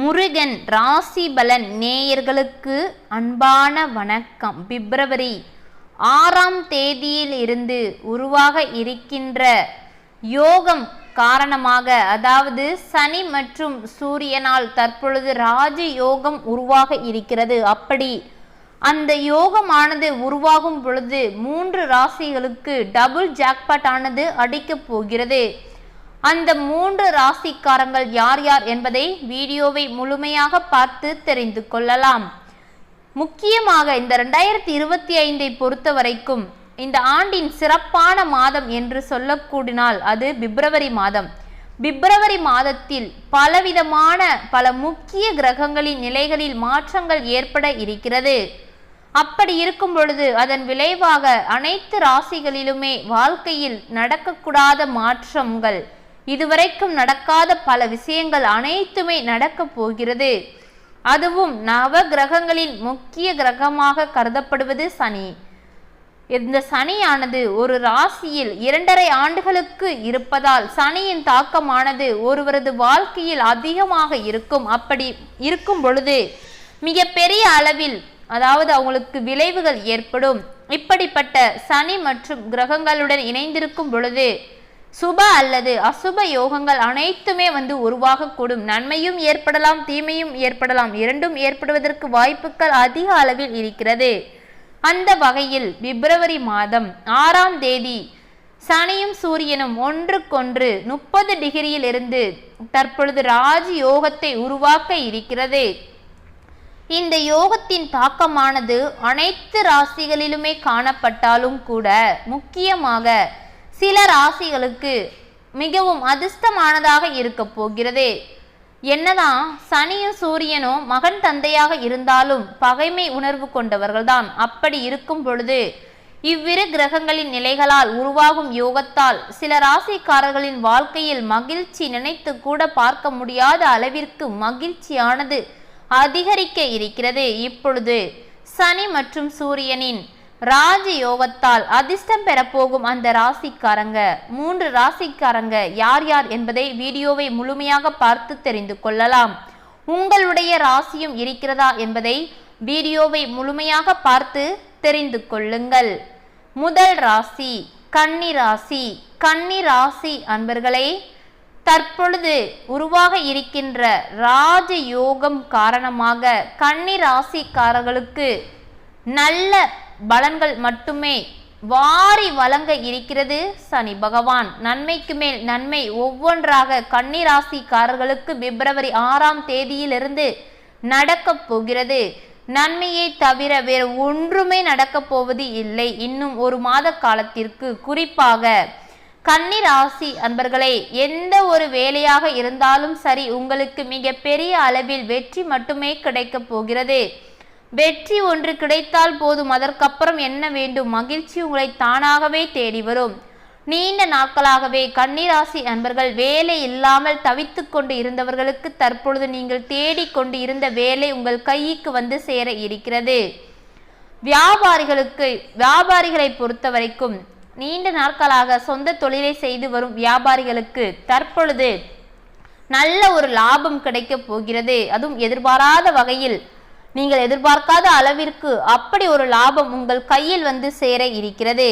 முருகன் ராசி பலன் நேயர்களுக்கு அன்பான வணக்கம். பிப்ரவரி ஆறாம் தேதியில் இருந்து உருவாக இருக்கின்ற யோகம் காரணமாக அதாவது சனி மற்றும் சூரியனால் தற்பொழுது ராஜ யோகம் உருவாக இருக்கிறது. அப்படி அந்த யோகமானது உருவாகும் பொழுது மூன்று ராசிகளுக்கு டபுள் ஜாக்பாட் ஆனது அடிக்கப் போகிறது. அந்த மூன்று ராசிக்காரங்கள் யார் யார் என்பதை வீடியோவை முழுமையாக பார்த்து தெரிந்து கொள்ளலாம். முக்கியமாக இந்த ரெண்டாயிரத்தி இருபத்தி ஐந்தை பொறுத்த வரைக்கும் இந்த ஆண்டின் சிறப்பான மாதம் என்று சொல்லக்கூடினால் அது பிப்ரவரி மாதம். பிப்ரவரி மாதத்தில் பலவிதமான பல முக்கிய கிரகங்களின் நிலைகளில் மாற்றங்கள் ஏற்பட இருக்கிறது. அப்படி இருக்கும் பொழுது அதன் விளைவாக அனைத்து ராசிகளிலுமே வாழ்க்கையில் நடக்கக்கூடாத மாற்றங்கள் இதுவரைக்கும் நடக்காத பல விஷயங்கள் அனைத்துமே நடக்கப் போகிறது. அதுவும் நவ கிரகங்களின் முக்கிய கிரகமாக கருதப்படுவது சனி. இந்த சனியானது ஒரு ராசியில் இரண்டரை ஆண்டுகளுக்கு இருப்பதால் சனியின் தாக்கமானது ஒருவரது வாழ்க்கையில் அதிகமாக இருக்கும். அப்படி இருக்கும் பொழுது மிக பெரிய அளவில் அதாவது அவங்களுக்கு விளைவுகள் ஏற்படும். இப்படிப்பட்ட சனி மற்றும் கிரகங்களுடன் இணைந்திருக்கும் பொழுது சுப அல்லது அசுப யோகங்கள் அனைத்துமே வந்து உருவாகக்கூடும். நன்மையும் ஏற்படலாம் தீமையும் ஏற்படலாம். இரண்டும் ஏற்படுவதற்கு வாய்ப்புகள் அதிக அளவில் இருக்கிறது. அந்த வகையில் பிப்ரவரி மாதம் ஆறாம் தேதி சனியும் சூரியனும் ஒன்றுக்கொன்று முப்பது டிகிரியில் இருந்து தற்பொழுது ராஜ் யோகத்தை உருவாக்க இருக்கிறது. இந்த யோகத்தின் தாக்கமானது அனைத்து ராசிகளிலுமே காணப்பட்டாலும் கூட முக்கியமாக சில ராசிகளுக்கு மிகவும் அதிர்ஷ்டமானதாக இருக்க போகிறது. என்னதான் சனியும் சூரியனும் மகன் தந்தையாக இருந்தாலும் பகைமை உணர்வு கொண்டவர்கள்தான். அப்படி இருக்கும் பொழுது இவ்விரு கிரகங்களின் நிலைகளால் உருவாகும் யோகத்தால் சில ராசிக்காரர்களின் வாழ்க்கையில் மகிழ்ச்சி நினைத்து கூட பார்க்க முடியாத அளவிற்கு மகிழ்ச்சியானது அதிகரிக்க இருக்கிறது. இப்பொழுது சனி மற்றும் சூரியனின் ராஜ யோகத்தால் அதிர்ஷ்டம் பெறப்போகும் அந்த ராசிக்காரங்க. மூன்று ராசிக்காரங்க யார் யார் என்பதை வீடியோவை முழுமையாக பார்த்து தெரிந்து கொள்ளலாம். உங்களுடைய ராசியும் இருக்கிறதா என்பதை வீடியோவை முழுமையாக பார்த்து தெரிந்து கொள்ளுங்கள். முதல் ராசி கன்னி ராசி. கன்னி ராசி அன்பர்களே தற்பொழுது உருவாக இருக்கின்ற ராஜ யோகம் காரணமாக கன்னி ராசிக்காரர்களுக்கு நல்ல பலன்கள் மட்டுமே வாரி வழங்க இருக்கிறது சனி பகவான். நன்மைக்கு மேல் நன்மை ஒவ்வொன்றாக கன்னிராசிக்காரர்களுக்கு பிப்ரவரி ஆறாம் தேதியிலிருந்து நடக்கப் போகிறது. நன்மையை தவிர வேறு ஒன்றுமே நடக்கப் போவது இல்லை. இன்னும் ஒரு மாத காலத்திற்கு குறிப்பாக கன்னி ராசி அன்பர்களே எந்த ஒரு வேலையாக இருந்தாலும் சரி உங்களுக்கு மிக பெரிய அளவில் வெற்றி மட்டுமே கிடைக்கப் போகிறது. வெற்றி ஒன்று கிடைத்தால் போதும் அதற்கப்புறம் என்ன வேண்டும்? மகிழ்ச்சி உங்களை தானாகவே தேடி வரும். நீண்ட நாட்களாகவே கன்னிராசி அன்பர்கள் வேலை இல்லாமல் தவித்து கொண்டு இருந்தவர்களுக்கு தற்பொழுது நீங்கள் தேடிக்கொண்டு இருந்த வேலை உங்கள் கைக்கு வந்து சேர இருக்கிறது. வியாபாரிகளுக்கு வியாபாரிகளை பொறுத்த வரைக்கும் நீண்ட நாட்களாக சொந்த தொழிலை செய்து வரும் வியாபாரிகளுக்கு தற்பொழுது நல்ல ஒரு லாபம் கிடைக்கப் போகிறது. அதுவும் எதிர்பாராத வகையில் நீங்கள் எதிர்பார்க்காத அளவிற்கு அப்படி ஒரு லாபம் உங்கள் கையில் வந்து சேர இருக்கிறது.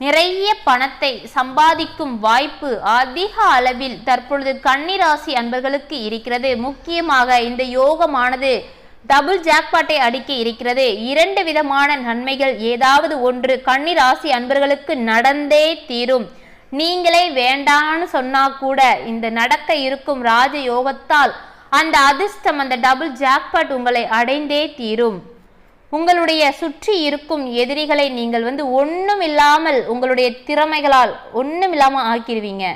நிறைய பணத்தை சம்பாதிக்கும் வாய்ப்பு அதிக அளவில் தற்பொழுது கன்னிராசி அன்பர்களுக்கு இருக்கிறது. முக்கியமாக இந்த யோகமானது டபுள் ஜாக்பாட்டை அடிக்க இருக்கிறது. இரண்டு விதமான நன்மைகள் ஏதாவது ஒன்று கன்னிராசி அன்பர்களுக்கு நடந்தே தீரும். நீங்களே வேண்டான்னு சொன்னா கூட இந்த நடக்க இருக்கும் ராஜ யோகத்தால் அந்த அதிர்ஷ்டம் அந்த டபுள் ஜாக்பாட் உங்களை அடைந்தே தீரும். உங்களுடைய சுற்றி இருக்கும் எதிரிகளை நீங்கள் வந்து ஒன்றும் இல்லாமல் உங்களுடைய திறமைகளால் ஒன்றும் இல்லாமல் ஆக்கிடுவீங்க.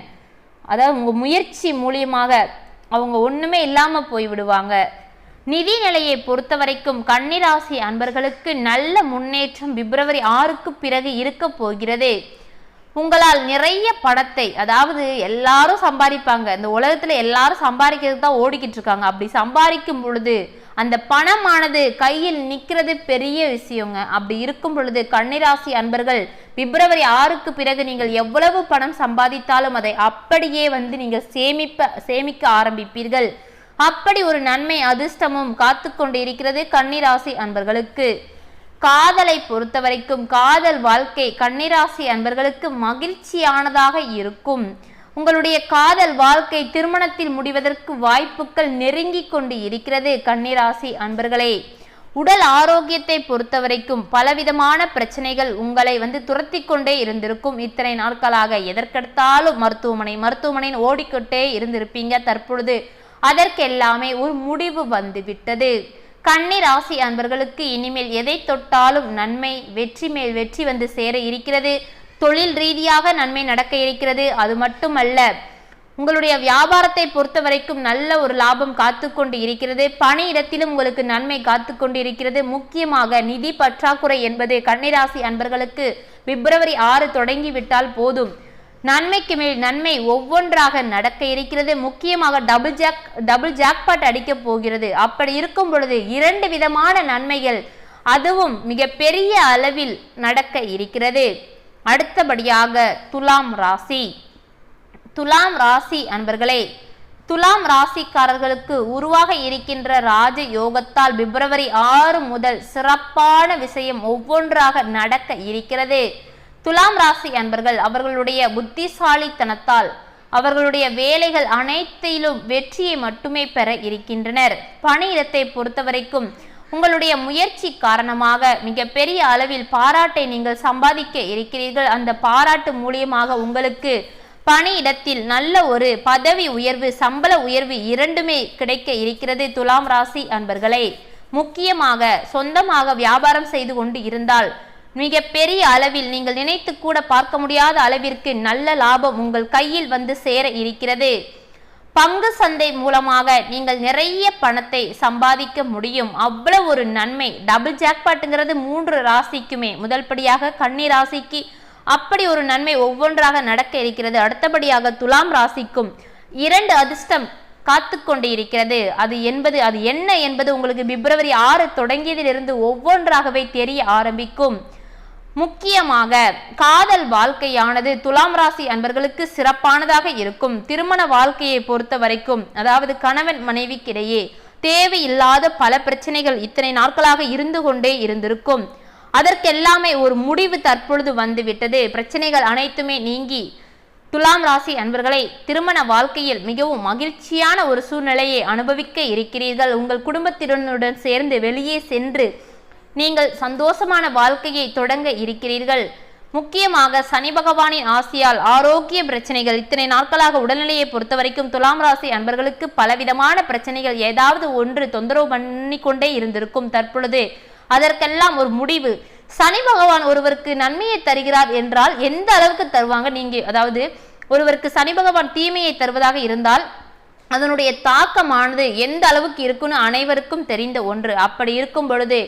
அதாவது உங்கள் முயற்சி மூலியமாக அவங்க ஒன்றுமே இல்லாமல் போய்விடுவாங்க நிதி நிலையை பொறுத்த வரைக்கும் கன்னிராசி அன்பர்களுக்கு நல்ல முன்னேற்றம் பிப்ரவரி ஆறுக்கு பிறகு இருக்க போகிறது. உங்களால் நிறைய பணத்தை அதாவது எல்லாரும் சம்பாதிப்பாங்க. இந்த உலகத்துல எல்லாரும் சம்பாதிக்கிறது தான் ஓடிக்கிட்டு இருக்காங்க. அப்படி சம்பாதிக்கும் பொழுது அந்த பணமானது கையில் நிற்கிறது பெரிய விஷயங்க. அப்படி இருக்கும் பொழுது கன்னிராசி அன்பர்கள் பிப்ரவரி ஆறுக்கு பிறகு நீங்கள் எவ்வளவு பணம் சம்பாதித்தாலும் அதை அப்படியே வந்து நீங்கள் சேமிப்ப சேமிக்க ஆரம்பிப்பீர்கள். அப்படி ஒரு நன்மை அதிர்ஷ்டமும் காத்து கொண்டு இருக்கிறது கன்னிராசி அன்பர்களுக்கு. காதலை பொறுத்தவரைக்கும் காதல் வாழ்க்கை கன்னிராசி அன்பர்களுக்கு மகிழ்ச்சியானதாக இருக்கும். உங்களுடைய காதல் வாழ்க்கை திருமணத்தில் முடிவதற்கு வாய்ப்புகள் நெருங்கி கொண்டு இருக்கிறது கன்னிராசி அன்பர்களே. உடல் ஆரோக்கியத்தை பொறுத்தவரைக்கும் பலவிதமான பிரச்சனைகள் உங்களை வந்து துரத்தி கொண்டே இருந்திருக்கும். இத்தனை நாட்களாக எதற்கெடுத்தாலும் மருத்துவமனை மருத்துவமனைன்னு ஓடிக்கொண்டே இருந்திருப்பீங்க தற்பொழுது. அதற்கெல்லாமே ஒரு முடிவு வந்து விட்டது கன்னி ராசி அன்பர்களுக்கு இனிமேல் எதை தொட்டாலும் நன்மை வெற்றி மேல் வெற்றி வந்து சேர இருக்கிறது. தொழில் ரீதியாக நன்மை நடக்க இருக்கிறது. அது மட்டுமல்ல உங்களுடைய வியாபாரத்தை பொறுத்த வரைக்கும் நல்ல ஒரு லாபம் காத்து கொண்டு இருக்கிறது பணியிடத்திலும் உங்களுக்கு நன்மை காத்து கொண்டு இருக்கிறது முக்கியமாக நிதி பற்றாக்குறை என்பது கன்னிராசி அன்பர்களுக்கு பிப்ரவரி ஆறு தொடங்கிவிட்டால் போதும். நன்மைக்கு மேல் நன்மை ஒவ்வொன்றாக நடக்க இருக்கிறது. முக்கியமாக டபுள் ஜாக் டபுள் ஜாக்பாட் அடிக்க போகிறது. அப்படி இருக்கும் பொழுது இரண்டு விதமான நன்மைகள் அதுவும் மிக பெரிய அளவில் நடக்க இருக்கிறது. அடுத்தபடியாக துலாம் ராசி. துலாம் ராசி அன்பர்களே துலாம் ராசிக்காரர்களுக்கு உருவாக இருக்கின்ற ராஜ யோகத்தால் பிப்ரவரி ஆறு முதல் சிறப்பான விஷயம் ஒவ்வொன்றாக நடக்க இருக்கிறது. துலாம் ராசி அன்பர்கள் அவர்களுடைய புத்திசாலித்தனத்தால் அவர்களுடைய வேலைகள் அனைத்திலும் வெற்றியை மட்டுமே பெற இருக்கின்றனர். பணியிடத்தை பொறுத்தவரைக்கும் உங்களுடைய முயற்சி காரணமாக மிகப்பெரிய அளவில் பாராட்டை நீங்கள் சம்பாதிக்க இருக்கிறீர்கள். அந்த பாராட்டு மூலியமாக உங்களுக்கு பணியிடத்தில் நல்ல ஒரு பதவி உயர்வு சம்பள உயர்வு இரண்டுமே கிடைக்க இருக்கிறது துலாம் ராசி அன்பர்களே. முக்கியமாக சொந்தமாக வியாபாரம் செய்து கொண்டு இருந்தால் மிக பெரிய அளவில் நீங்கள் நினைத்து கூட பார்க்க முடியாத அளவிற்கு நல்ல லாபம் உங்கள் கையில் வந்து சேர இருக்கிறது. பங்கு சந்தை மூலமாக நீங்கள் நிறைய பணத்தை சம்பாதிக்க முடியும். அவ்வளவு ஒரு நன்மை. டபுள் ஜாக்பாட்டுங்கிறது மூன்று ராசிக்குமே. முதல்படியாக கன்னி ராசிக்கு அப்படி ஒரு நன்மை ஒவ்வொன்றாக நடக்க இருக்கிறது. அடுத்தபடியாக துலாம் ராசிக்கும் இரண்டு அதிர்ஷ்டம் காத்து கொண்டு இருக்கிறது. அது என்பது அது என்ன என்பது உங்களுக்கு பிப்ரவரி ஆறு தொடங்கியதிலிருந்து ஒவ்வொன்றாகவே தெரிய ஆரம்பிக்கும். முக்கியமாக காதல் வாழ்க்கையானது துலாம் ராசி அன்பர்களுக்கு சிறப்பானதாக இருக்கும். திருமண வாழ்க்கையை பொறுத்த வரைக்கும் அதாவது கணவன் மனைவிக்கிடையே தேவையில்லாத பல பிரச்சனைகள் இத்தனை நாட்களாக இருந்து கொண்டே இருந்திருக்கும். அதற்கெல்லாமே ஒரு முடிவு தற்பொழுது வந்துவிட்டது. பிரச்சனைகள் அனைத்துமே நீங்கி துலாம் ராசி அன்பர்களை திருமண வாழ்க்கையில் மிகவும் மகிழ்ச்சியான ஒரு சூழ்நிலையை அனுபவிக்க இருக்கிறீர்கள். உங்கள் குடும்பத்தினருடன் சேர்ந்து வெளியே சென்று நீங்கள் சந்தோஷமான வாழ்க்கையை தொடங்க இருக்கிறீர்கள். முக்கியமாக சனி பகவானின் ஆசியால் ஆரோக்கிய பிரச்சனைகள் இத்தனை நாட்களாக உடல்நிலையை பொறுத்த வரைக்கும் துலாம் ராசி அன்பர்களுக்கு பலவிதமான பிரச்சனைகள் ஏதாவது ஒன்று தொந்தரவு பண்ணி கொண்டே இருந்திருக்கும் தற்பொழுது. அதற்கெல்லாம் ஒரு முடிவு. சனி பகவான் ஒருவருக்கு நன்மையை தருகிறார் என்றால் எந்த அளவுக்கு தருவாங்க? நீங்க அதாவது ஒருவருக்கு சனி பகவான் தீமையை தருவதாக இருந்தால் அதனுடைய தாக்கமானது எந்த அளவுக்கு இருக்குன்னு அனைவருக்கும் தெரிந்த ஒன்று. அப்படி இருக்கும் பொழுது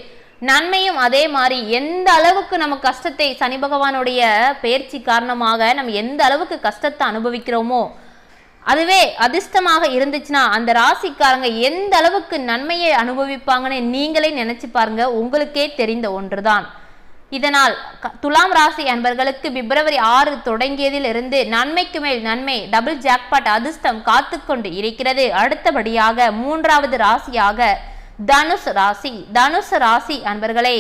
நன்மையும் அதே மாதிரி எந்த அளவுக்கு நம்ம கஷ்டத்தை சனி பகவானுடைய பயிற்சி காரணமாக நம்ம எந்த அளவுக்கு கஷ்டத்தை அனுபவிக்கிறோமோ அதுவே அதிர்ஷ்டமாக இருந்துச்சுன்னா அந்த ராசிக்காரங்க எந்த அளவுக்கு நன்மையை அனுபவிப்பாங்கன்னு நீங்களே நினைச்சு பாருங்க. உங்களுக்கே தெரிந்த ஒன்றுதான். இதனால் துலாம் ராசி அன்பர்களுக்கு பிப்ரவரி ஆறு தொடங்கியதில் இருந்து நன்மைக்கு மேல் நன்மை டபுள் ஜாக்பாட் அதிர்ஷ்டம் காத்து கொண்டு இருக்கிறது. அடுத்தபடியாக மூன்றாவது ராசியாக தனுஷ் ராசி தனுஷ் ராசி அன்பர்களே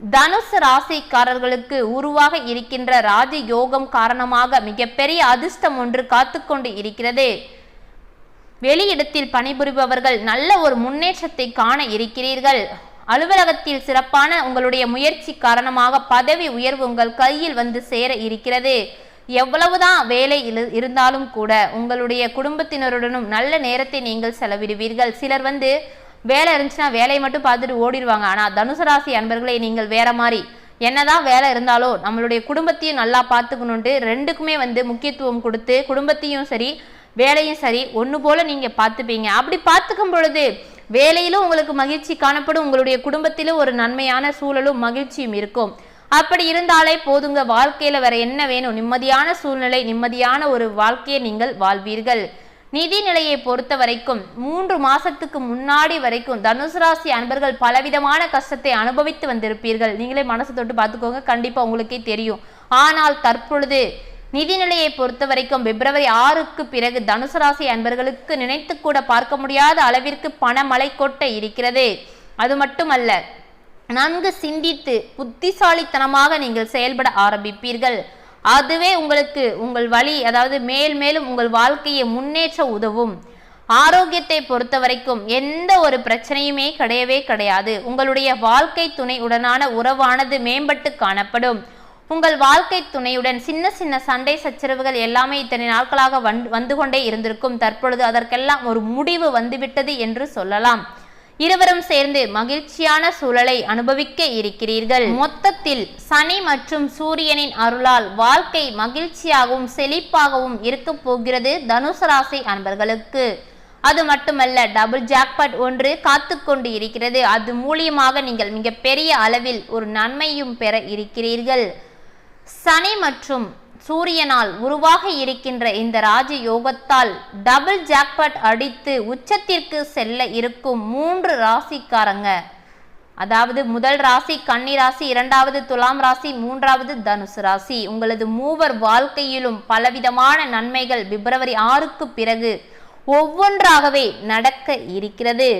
தனுஷ் ராசிக்காரர்களுக்கு உருவாக இருக்கின்ற ராஜ யோகம் காரணமாக மிகப்பெரிய அதிர்ஷ்டம் ஒன்று காத்து கொண்டு இருக்கிறது. வெளியிடத்தில் பணிபுரிபவர்கள் நல்ல ஒரு முன்னேற்றத்தை காண இருக்கிறீர்கள். அலுவலகத்தில் சிறப்பான உங்களுடைய முயற்சி காரணமாக பதவி உயர்வு உங்கள் கையில் வந்து சேர இருக்கிறது. எவ்வளவுதான் வேலை இருந்தாலும் கூட உங்களுடைய குடும்பத்தினருடனும் நல்ல நேரத்தை நீங்கள் செலவிடுவீர்கள். சிலர் வந்து வேலை இருந்துச்சுன்னா வேலையை மட்டும் பார்த்துட்டு ஓடிடுவாங்க. ஆனால் தனுசு ராசி அன்பர்களை நீங்கள் வேற மாதிரி. என்னதான் வேலை இருந்தாலும் நம்மளுடைய குடும்பத்தையும் நல்லா பார்த்துக்கணுன்ட்டு ரெண்டுக்குமே வந்து முக்கியத்துவம் கொடுத்து குடும்பத்தையும் சரி வேலையும் சரி ஒன்று போல நீங்கள் பார்த்துப்பீங்க. அப்படி பார்த்துக்கும் பொழுது வேலையிலும் உங்களுக்கு மகிழ்ச்சி காணப்படும். உங்களுடைய குடும்பத்திலும் ஒரு நன்மையான சூழலும் மகிழ்ச்சியும் இருக்கும். அப்படி இருந்தாலே போதுங்க. வாழ்க்கையில் வேற என்ன வேணும்? நிம்மதியான சூழ்நிலை நிம்மதியான ஒரு வாழ்க்கையை நீங்கள் வாழ்வீர்கள். நிதி நிலையை பொறுத்த வரைக்கும் மூன்று மாசத்துக்கு முன்னாடி வரைக்கும் தனுசு ராசி அன்பர்கள் பலவிதமான கஷ்டத்தை அனுபவித்து வந்திருப்பீர்கள். நீங்களே மனசு தொட்டு பார்த்துக்கோங்க. கண்டிப்பா உங்களுக்கே தெரியும். ஆனால் தற்பொழுது நிதிநிலையை பொறுத்த வரைக்கும் பிப்ரவரி ஆறுக்கு பிறகு தனுசு ராசி அன்பர்களுக்கு நினைத்து கூட பார்க்க முடியாத அளவிற்கு பணமழை கொட்ட இருக்கிறது. அது மட்டுமல்ல நன்கு சிந்தித்து புத்திசாலித்தனமாக நீங்கள் செயல்பட ஆரம்பிப்பீர்கள். அதுவே உங்களுக்கு உங்கள் வழி அதாவது மேல் மேலும் உங்கள் வாழ்க்கையை முன்னேற்ற உதவும். ஆரோக்கியத்தை பொறுத்த வரைக்கும் எந்த ஒரு பிரச்சனையுமே கிடையவே கிடையாது. உங்களுடைய வாழ்க்கை துணை உடனான உறவானது மேம்பட்டு காணப்படும். உங்கள் வாழ்க்கை துணையுடன் சின்ன சின்ன சண்டை சச்சரவுகள் எல்லாமே இத்தனை நாட்களாக வந்து வந்து கொண்டே இருந்திருக்கும். தற்பொழுது அதற்கெல்லாம் ஒரு முடிவு வந்துவிட்டது என்று சொல்லலாம். இருவரும் சேர்ந்து மகிழ்ச்சியான சூழலை அனுபவிக்க இருக்கிறீர்கள். மொத்தத்தில் சனி மற்றும் சூரியனின் அருளால் வாழ்க்கை மகிழ்ச்சியாகவும் செழிப்பாகவும் இருக்க போகிறது தனுசு ராசி அன்பர்களுக்கு. அது மட்டுமல்ல டபுள் ஜாக்பாட் ஒன்று காத்து கொண்டு இருக்கிறது. அது மூலியமாக நீங்கள் மிகப்பெரிய அளவில் ஒரு நன்மையும் பெற இருக்கிறீர்கள். சனி மற்றும் சூரியனால் உருவாக இருக்கின்ற இந்த ராஜ யோகத்தால் டபுள் ஜாக்பாட் அடித்து உச்சத்திற்கு செல்ல இருக்கும் மூன்று ராசிக்காரங்க. அதாவது முதல் ராசி கன்னி ராசி இரண்டாவது துலாம் ராசி மூன்றாவது தனுசு ராசி. உங்களது மூவர் வாழ்க்கையிலும் பலவிதமான நன்மைகள் பிப்ரவரி ஆறுக்கு பிறகு ஒவ்வொன்றாகவே நடக்க இருக்கிறது.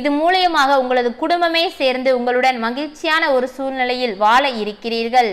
இது மூலியமாக உங்களது குடும்பமே சேர்ந்து உங்களுடன் மகிழ்ச்சியான ஒரு சூழ்நிலையில் வாழ இருக்கிறீர்கள்.